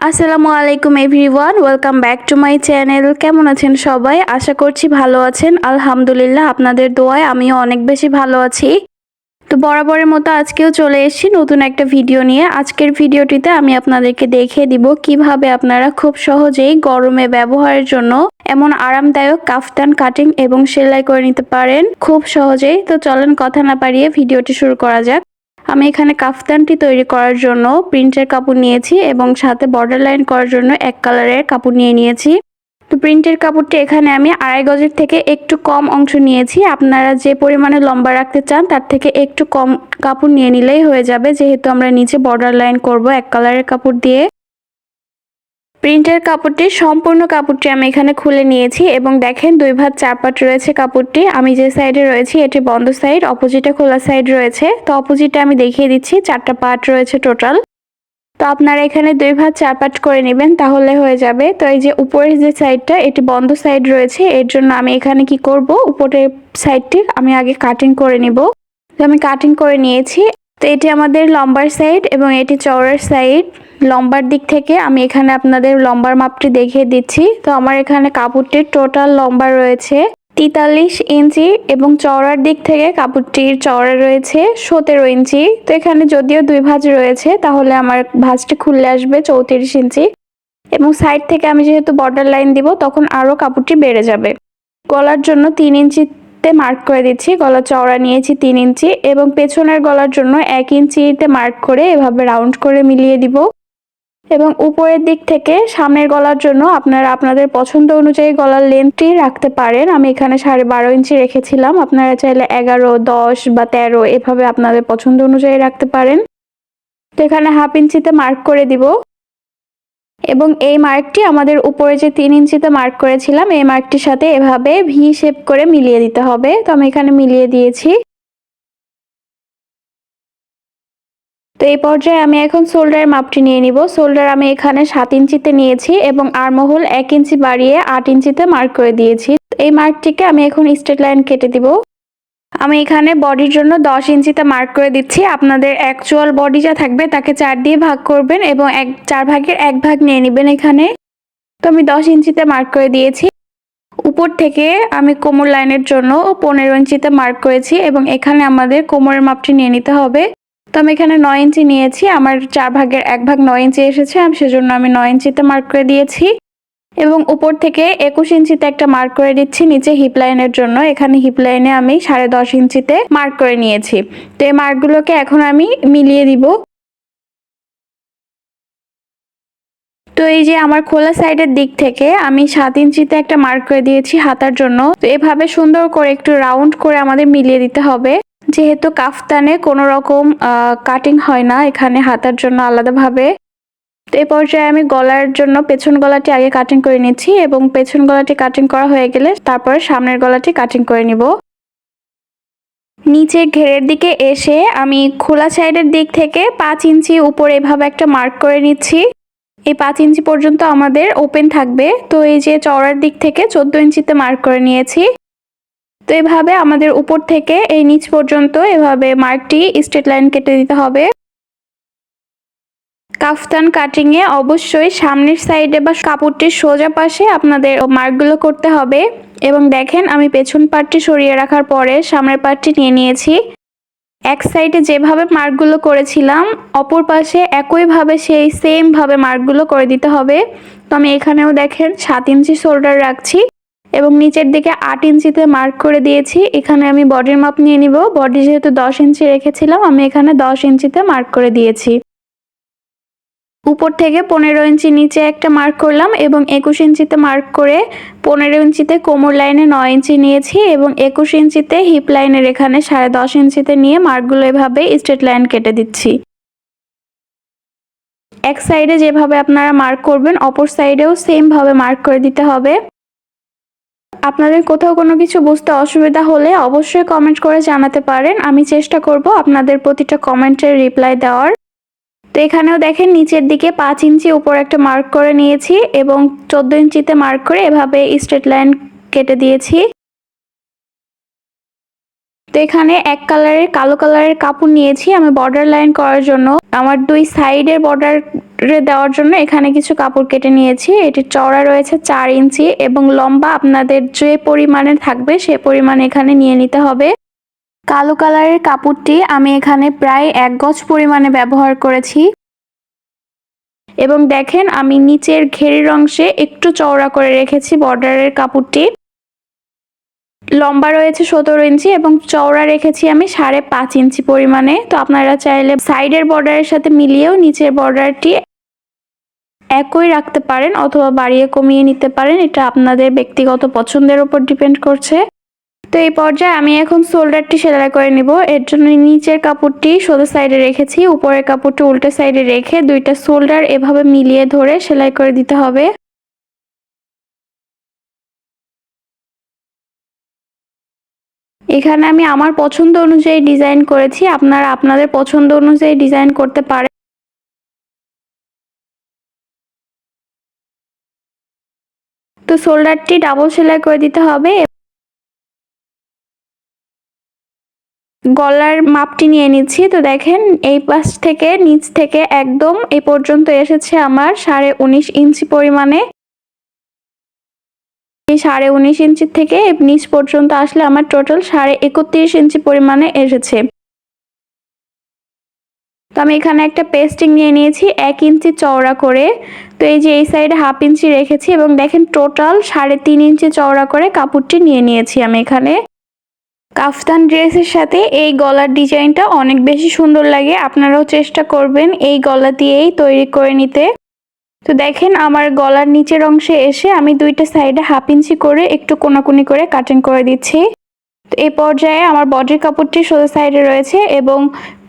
আসসালামু আলাইকুম everyone, welcome back to my channel. কেমন আছেন সবাই? আশা করছি ভালো আছেন। আলহামদুলিল্লাহ, আপনাদের দোয়ায় আমিও অনেক বেশি ভালো আছি। তো বরাবরের মতো আজকেও চলে এসেছি নতুন একটা ভিডিও নিয়ে। আজকের ভিডিওটিতে আমি আপনাদেরকে দেখিয়ে দিব কীভাবে আপনারা খুব সহজেই গরমে ব্যবহারের জন্য এমন আরামদায়ক কাফতান কাটিং এবং সেলাই করে নিতে পারেন। খুব সহজেই। তো চলেন কথা না পারিয়ে ভিডিওটি শুরু করা যাক। আমি এখানে কাফতানটি তৈরি করার জন্য প্রিন্টের কাপড় নিয়েছি এবং সাথে বর্ডার লাইন করার জন্য এক কালারের কাপড় নিয়ে নিয়েছি। তো প্রিন্টের কাপড়টি এখানে আমি আড়াই গজের থেকে একটু কম অংশ নিয়েছি। আপনারা যে পরিমাণে লম্বা রাখতে চান, তার থেকে একটু কম কাপড় নিয়ে নিলেই হয়ে যাবে। যেহেতু আমরা নিচে বর্ডার লাইন করব এক কালারের কাপড় দিয়ে। প্রিন্টের কাপড়টি, সম্পূর্ণ কাপড়টি আমি এখানে খুলে নিয়েছি এবং দেখেন দুই ভাত চার পাট রয়েছে কাপড়টি। আমি যে সাইডে রয়েছি, এটি বন্ধ সাইড, অপোজিটে খোলা সাইড রয়েছে। তো অপোজিটে আমি দেখিয়ে দিচ্ছি, চারটা পার্ট রয়েছে টোটাল। তো আপনারা এখানে দুই ভাত চার পাট করে নেবেন, তাহলে হয়ে যাবে। তো এই যে উপরের যে সাইডটা, এটি বন্ধ সাইড রয়েছে। এর জন্য আমি এখানে কি করব? উপরের সাইডটি আমি আগে কাটিং করে নিব। তো আমি কাটিং করে নিয়েছি। তো এটি আমাদের লম্বার সাইড এবং এটি চওড়ার সাইড। লম্বার দিক থেকে আমি এখানে আপনাদের লম্বার মাপটি দেখিয়ে দিচ্ছি। তো আমার এখানে কাপড়টির টোটাল লম্বা রয়েছে তেতাল্লিশ ইঞ্চি এবং চওড়ার দিক থেকে কাপড়টির চওড়া রয়েছে সতেরো ইঞ্চি। তো এখানে যদিও দুই ভাঁজ রয়েছে, তাহলে আমার ভাঁজটি খুললে আসবে চৌত্রিশ ইঞ্চি। এবং সাইড থেকে আমি যেহেতু বর্ডার লাইন দিব, তখন আরও কাপড়টি বেড়ে যাবে। গলার জন্য তিন ইঞ্চিতে মার্ক করে দিচ্ছি। গলা চওড়া নিয়েছি তিন ইঞ্চি এবং পেছনের গলার জন্য এক ইঞ্চিতে মার্ক করে এভাবে রাউন্ড করে মিলিয়ে দিব। এবং উপরের দিক থেকে সামনের গলার জন্য আপনারা আপনাদের পছন্দ অনুযায়ী গলার লেন্থটি রাখতে পারেন। আমি এখানে সাড়ে বারো ইঞ্চি রেখেছিলাম। আপনারা চাইলে এগারো, দশ বা তেরো এভাবে আপনাদের পছন্দ অনুযায়ী রাখতে পারেন। তো এখানে হাফ ইঞ্চিতে মার্ক করে দিব। এবং এই মার্কটি আমাদের উপরে যে তিন ইঞ্চিতে মার্ক করেছিলাম, এই মার্কটির সাথে এভাবে ভি শেপ করে মিলিয়ে দিতে হবে। তো আমি এখানে মিলিয়ে দিয়েছি। তো এই পর্যায়ে আমি এখন শোল্ডারের মাপটি নিয়ে নিব। শোল্ডার আমি এখানে সাত ইঞ্চিতে নিয়েছি এবং আরমহল এক ইঞ্চি বাড়িয়ে আট ইঞ্চিতে মার্ক করে দিয়েছি। এই মার্কটিকে আমি এখন স্ট্রেট লাইন কেটে দিব। আমি এখানে বডির জন্য দশ ইঞ্চিতে মার্ক করে দিচ্ছি। আপনাদের অ্যাকচুয়াল বডি যা থাকবে তাকে চার দিয়ে ভাগ করবেন এবং এক, চার ভাগের এক ভাগ নিয়ে নেবেন এখানে। তো আমি দশ ইঞ্চিতে মার্ক করে দিয়েছি। উপর থেকে আমি কোমর লাইনের জন্য পনেরো ইঞ্চিতে মার্ক করেছি এবং এখানে আমাদের কোমরের মাপটি নিয়ে নিতে হবে। তো আমি এখানে নয় ইঞ্চি নিয়েছি। আমার চার ভাগের এক ভাগ নয় ইঞ্চি এসেছে আমি সেজন্য আমি নয় ইঞ্চিতে মার্ক করে দিয়েছি। এবং উপর থেকে একুশ ইঞ্চিতে একটা মার্ক করে দিচ্ছি, নিচে হিপ লাইনের জন্য। এখানে হিপ লাইনে আমি সাড়ে দশ ইঞ্চিতে মার্ক করে নিয়েছি। তো এই মার্কগুলোকে এখন আমি মিলিয়ে দিব। তো এই যে আমার খোলা সাইডের দিক থেকে আমি সাত ইঞ্চিতে একটা মার্ক করে দিয়েছি হাতার জন্য। তো এভাবে সুন্দর করে একটু রাউন্ড করে আমাদের মিলিয়ে দিতে হবে। যেহেতু কাফতানে কোনো রকম কাটিং হয় না এখানে হাতার জন্য আলাদাভাবে। তো এই পর্যায়ে আমি গলার জন্য পেছন গলাটি আগে কাটিং করে নিচ্ছি এবং পেছন গলাটি কাটিং করা হয়ে গেলে তারপরে সামনের গলাটি কাটিং করে নিব। নিচে ঘেরের দিকে এসে আমি খোলা সাইডের দিক থেকে পাঁচ ইঞ্চি উপরে এভাবে একটা মার্ক করে নিচ্ছি। এই পাঁচ ইঞ্চি পর্যন্ত আমাদের ওপেন থাকবে। তো এই যে চওড়ার দিক থেকে চোদ্দ ইঞ্চিতে মার্ক করে নিয়েছি। তো এভাবে আমাদের উপর থেকে এই নিচ পর্যন্ত এভাবে মার্কটি স্ট্রেট লাইন কেটে দিতে হবে। কাফতান কাটিংয়ে অবশ্যই সামনের সাইডে বা কাপড়টির সোজা পাশে আপনাদের মার্কগুলো করতে হবে। এবং দেখেন, আমি পেছন পার্টটি সরিয়ে রাখার পরে সামনের পার্টটি নিয়ে নিয়েছি। এক সাইডে যেভাবে মার্কগুলো করেছিলাম, অপর পাশে একইভাবে সেই সেমভাবে মার্কগুলো করে দিতে হবে। তো আমি এখানেও দেখেন, সাত ইঞ্চি শোল্ডার রাখছি এবং নিচের দিকে আট ইঞ্চিতে মার্ক করে দিয়েছি। এখানে আমি বডির মাপ নিয়ে নিব। বডি যেহেতু দশ ইঞ্চি রেখেছিলাম, আমি এখানে দশ ইঞ্চিতে মার্ক করে দিয়েছি। উপর থেকে পনেরো ইঞ্চি নিচে একটা মার্ক করলাম এবং একুশ ইঞ্চিতে মার্ক করে পনেরো ইঞ্চিতে কোমর লাইনে নয় ইঞ্চি নিয়েছি এবং একুশ ইঞ্চিতে হিপ লাইনের এখানে সাড়ে দশ ইঞ্চিতে নিয়ে মার্কগুলো এভাবে স্ট্রেট লাইন কেটে দিচ্ছি। এক সাইডে যেভাবে আপনারা মার্ক করবেন, অপর সাইডেও সেমভাবে মার্ক করে দিতে হবে। আপনাদের কোথাও কোনো কিছু বুঝতে অসুবিধা হলে অবশ্যই কমেন্ট করে জানাতে পারেন। আমি চেষ্টা করব আপনাদের প্রতিটা কমেন্টের রিপ্লাই দেওয়ার। তো এখানেও দেখেন নিচের দিকে পাঁচ ইঞ্চি উপর একটা মার্ক করে নিয়েছি এবং চোদ্দ ইঞ্চিতে মার্ক করে এভাবে স্ট্রেট লাইন কেটে দিয়েছি। তো এখানে এক কালারের কালো কালারের কাপড় নিয়েছি আমি বর্ডার লাইন করার জন্য। আমার দুই সাইডের বর্ডারে দেওয়ার জন্য এখানে কিছু কাপড় কেটে নিয়েছি। এটি চওড়া রয়েছে চার ইঞ্চি এবং লম্বা আপনাদের যে পরিমাণে থাকবে সে পরিমাণে এখানে নিয়ে নিতে হবে। কালো কালারের কাপড়টি আমি এখানে প্রায় এক গজ পরিমাণে ব্যবহার করেছি। এবং দেখেন, আমি নিচের ঘেরের অংশে একটু চওড়া করে রেখেছি বর্ডারের কাপড়টি। লম্বা রয়েছে সতেরো ইঞ্চি এবং চওড়া রেখেছি আমি সাড়ে পাঁচ ইঞ্চি পরিমাণে। তো আপনারা চাইলে সাইডের বর্ডারের সাথে মিলিয়েও নিচের বর্ডারটি একই রাখতে পারেন অথবা বাড়িয়ে কমিয়ে নিতে পারেন। এটা আপনাদের ব্যক্তিগত পছন্দের উপর ডিপেন্ড করছে। তো এই পর্যায়ে আমি এখন শোল্ডারটি সেলাই করে নিব। এর জন্য নিচের কাপড়টি সোজা সাইডে রেখেছি, উপরের কাপড়টি উল্টো সাইডে রেখে দুইটা শোল্ডার এভাবে মিলিয়ে ধরে সেলাই করে দিতে হবে। এখানে আমি আমার পছন্দ অনুযায়ী ডিজাইন করেছি, আপনারা আপনাদের পছন্দ অনুযায়ী ডিজাইন করতে পারেন তো শোল্ডারটি ডাবল সেলাই করে দিতে হবে। গলার মাপটি নিয়ে নিচ্ছি। তো দেখেন, এই পাশ থেকে, নিচ থেকে একদম এই পর্যন্ত এসেছে আমার সাড়ে উনিশ ইঞ্চি পরিমাণে। এই সাড়ে উনিশ ইঞ্চি থেকে নিচ পর্যন্ত আসলে আমার টোটাল সাড়ে একত্রিশ ইঞ্চি পরিমাণে এসেছে। তো আমি এখানে একটা পেস্টিং নিয়ে নিয়েছি, এক ইঞ্চি চওড়া করে। তো এই যে এই সাইডে হাফ ইঞ্চি রেখেছি এবং দেখেন টোটাল সাড়ে তিন ইঞ্চি চওড়া করে কাপড়টি নিয়ে নিয়েছি আমি এখানে। কাফতান ড্রেসের সাথে এই গলার ডিজাইনটা অনেক বেশি সুন্দর লাগে। আপনারাও চেষ্টা করবেন এই গলা দিয়েই তৈরি করে নিতে। তো দেখেন আমার গলার নিচের অংশে এসে আমি দুইটা সাইডে হাফ ইঞ্চি করে একটু কোনাকুনি করে কাটিং করে দিচ্ছি। তো এই পর্যায়ে আমার বডির কাপড়টি সোজা সাইডে রয়েছে এবং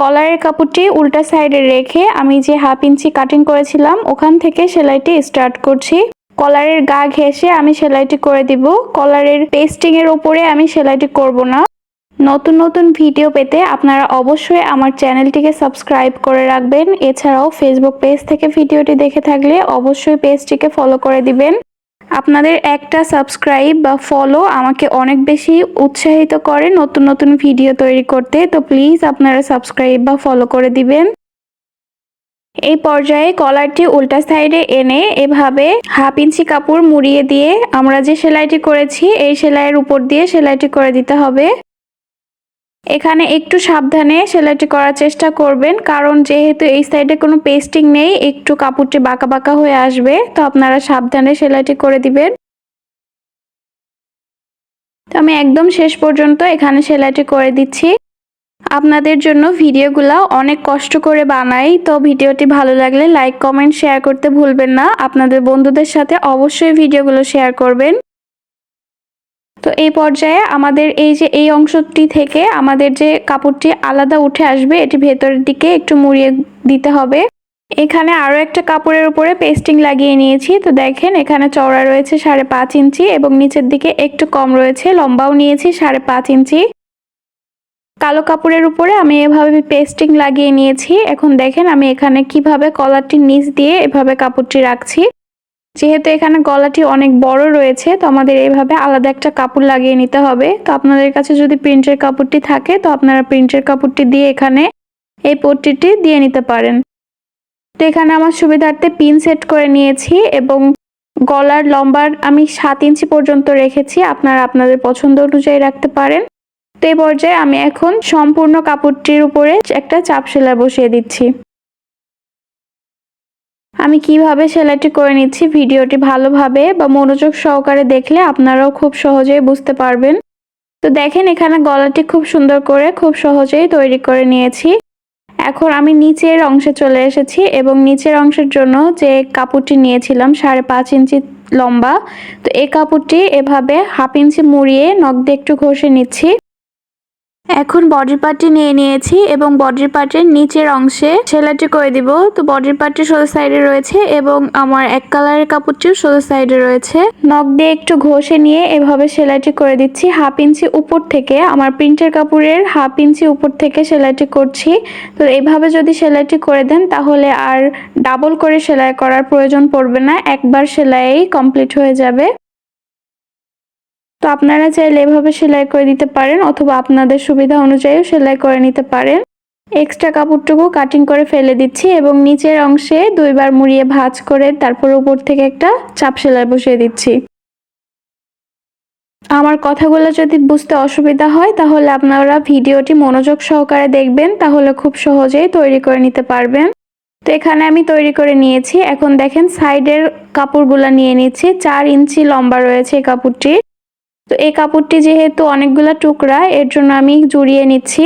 কলারের কাপড়টি উল্টা সাইডে রেখে আমি যে হাফ ইঞ্চি কাটিং করেছিলাম, ওখান থেকে সেলাইটি স্টার্ট করছি। কলারের গা ঘেসে আমি সেলাইটি করে দিব। কলারের পেস্টিং ওপরে আমি সেলাইটি করব না। নতুন নতুন ভিডিও পেতে আপনারা অবশ্যই আমার চ্যানেলটিকে সাবস্ক্রাইব করে রাখবেন। এছাড়াও ফেসবুক পেজ থেকে ভিডিওটি দেখে থাকলে অবশ্যই পেজটিকে ফলো করে দিবেন। আপনাদের একটা সাবস্ক্রাইব বা ফলো আমাকে অনেক বেশি উৎসাহিত করে নতুন নতুন ভিডিও তৈরি করতে। তো প্লিজ আপনারা সাবস্ক্রাইব বা ফলো করে দিবেন। এই পর্যায়ে কলারটি উল্টা সাইডে এনে এভাবে হাফ ইঞ্চি কাপড় মুড়িয়ে দিয়ে আমরা যে সেলাইটি করেছি, এই সেলাইয়ের উপর দিয়ে সেলাইটি করে দিতে হবে। এখানে একটু সাবধানে সেলাইটি করার চেষ্টা করবেন, কারণ যেহেতু এই সাইডে কোনো পেস্টিং নেই, একটু কাপড়টি বাঁকা বাঁকা হয়ে আসবে, তো আপনারা সাবধানে সেলাইটি করে দিবেন। তো আমি একদম শেষ পর্যন্ত এখানে সেলাইটি করে দিচ্ছি। আপনাদের জন্য ভিডিওগুলো অনেক কষ্ট করে বানাই, তো ভিডিওটি ভালো লাগলে লাইক, কমেন্ট, শেয়ার করতে ভুলবেন না। আপনাদের বন্ধুদের সাথে অবশ্যই ভিডিওগুলো শেয়ার করবেন। তো এই পর্যায়ে আমাদের এই যে এই অংশটি থেকে আমাদের যে কাপড়টি আলাদা উঠে আসবে, এটি ভেতরের দিকে একটু মুড়িয়ে দিতে হবে। এখানে আরও একটা কাপড়ের উপরে পেস্টিং লাগিয়ে নিয়েছি। তো দেখেন, এখানে চওড়া রয়েছে সাড়ে পাঁচ ইঞ্চি এবং নিচের দিকে একটু কম রয়েছে, লম্বাও নিয়েছি সাড়ে পাঁচ ইঞ্চি। কালো কাপড়ের উপরে আমি এভাবে পেস্টিং লাগিয়ে নিয়েছি। এখন দেখেন আমি এখানে কীভাবে কলারটির নিচ দিয়ে এভাবে কাপড়টি রাখছি। যেহেতু এখানে গলাটি অনেক বড় রয়েছে, তো আমাদের এইভাবে আলাদা একটা কাপড় লাগিয়ে নিতে হবে। তো আপনাদের কাছে যদি প্রিন্টের কাপড়টি থাকে, তো আপনারা প্রিন্টের কাপড়টি দিয়ে এখানে এই পট্টিটি দিয়ে নিতে পারেন। তো এখানে আমার সুবিধার্থে পিন সেট করে নিয়েছি এবং গলার লম্বার আমি সাত ইঞ্চি পর্যন্ত রেখেছি, আপনারা আপনাদের পছন্দ অনুযায়ী রাখতে পারেন। তো এই পর্যায়ে আমি এখন সম্পূর্ণ কাপড়টির উপরে একটা চাপ সেলাই বসিয়ে দিচ্ছি। আমি কীভাবে সেলাইটি করে নিচ্ছি ভিডিওটি ভালোভাবে বা মনোযোগ সহকারে দেখলে আপনারাও খুব সহজেই বুঝতে পারবেন। তো দেখেন এখানে গলাটি খুব সুন্দর করে খুব সহজেই তৈরি করে নিয়েছি। এখন আমি নিচের অংশে চলে এসেছি এবং নিচের অংশের জন্য যে কাপড়টি নিয়েছিলাম সাড়ে পাঁচ ইঞ্চি লম্বা, তো এই কাপড়টি এভাবে হাফ ইঞ্চি মুড়িয়ে নখ দিয়ে একটু ঘষে নিচ্ছি। এখন বডির পার্টটি নিয়ে নিয়েছি এবং বডির পার্টের নিচের অংশে সেলাইটি করে দিব। তো বডির পার্টটি সোজা সাইডে রয়েছে এবং আমার এক কালারের কাপড়টিও সোজা সাইডে রয়েছে। নখ দিয়ে একটু ঘষে নিয়ে এভাবে সেলাইটি করে দিচ্ছি। হাফ ইঞ্চি উপর থেকে আমার প্রিন্টের কাপড়ের হাফ ইঞ্চি উপর থেকে সেলাইটি করছি। তো এইভাবে যদি সেলাইটি করে দেন তাহলে আর ডাবল করে সেলাই করার প্রয়োজন পড়বে না। একবার সেলাই কমপ্লিট হয়ে যাবে। তো আপনারা চাইলে এভাবে সেলাই করে দিতে পারেন অথবা আপনাদের সুবিধা অনুযায়ীও সেলাই করে নিতে পারেন। এক্সট্রা কাপড়টুকু কাটিং করে ফেলে দিচ্ছি এবং নিচের অংশে দুইবার মুড়িয়ে ভাঁজ করে তারপর উপর থেকে একটা চাপ সেলাই বসিয়ে দিচ্ছি। আমার কথাগুলো যদি বুঝতে অসুবিধা হয়, তাহলে আপনারা ভিডিওটি মনোযোগ সহকারে দেখবেন, তাহলে খুব সহজেই তৈরি করে নিতে পারবেন। তো এখানে আমি তৈরি করে নিয়েছি। এখন দেখেন সাইডের কাপড়গুলো নিয়ে নিচ্ছি। চার ইঞ্চি লম্বা রয়েছে এই কাপড়টি তো এই কাপড়টি যেহেতু অনেকগুলো টুকরা, এর জন্য আমি জুড়িয়ে নিচ্ছি।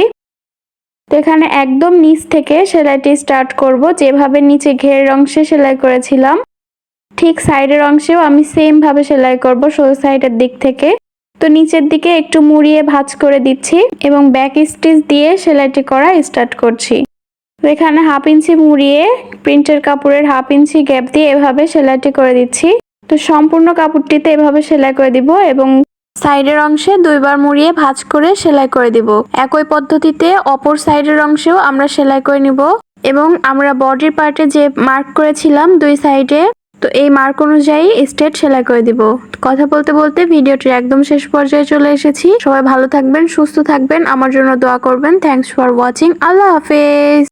তো এখানে একদম নিচ থেকে সেলাইটি স্টার্ট করব। যেভাবে নিচে ঘেরের অংশে সেলাই করেছিলাম, ঠিক সাইডের অংশেও আমি সেম ভাবে সেলাই করব সোজা সাইডের দিক থেকে। তো নিচের দিকে একটু মুড়িয়ে ভাঁজ করে দিচ্ছি এবং ব্যাক স্টিচ দিয়ে সেলাইটি করা স্টার্ট করছি। তো এখানে হাফ ইঞ্চি মুড়িয়ে প্রিন্টের কাপড়ের হাফ ইঞ্চি গ্যাপ দিয়ে এভাবে সেলাইটি করে দিচ্ছি। তো সম্পূর্ণ কাপড়টিতে এভাবে সেলাই করে দিব এবং সাইডের অংশে দুইবার মুড়িয়ে ভাঁজ করে সেলাই করে দিব। একই পদ্ধতিতে অপর সাইডের অংশেও আমরা সেলাই করে নিব এবং আমরা বডির পার্টে যে মার্ক করেছিলাম দুই সাইডে, তো এই মার্ক অনুযায়ী স্টেট সেলাই করে দিব। কথা বলতে বলতে ভিডিওটির একদম শেষ পর্যায়ে চলে এসেছি। সবাই ভালো থাকবেন, সুস্থ থাকবেন, আমার জন্য দোয়া করবেন। থ্যাংকস ফর ওয়াচিং আল্লাহ হাফেজ।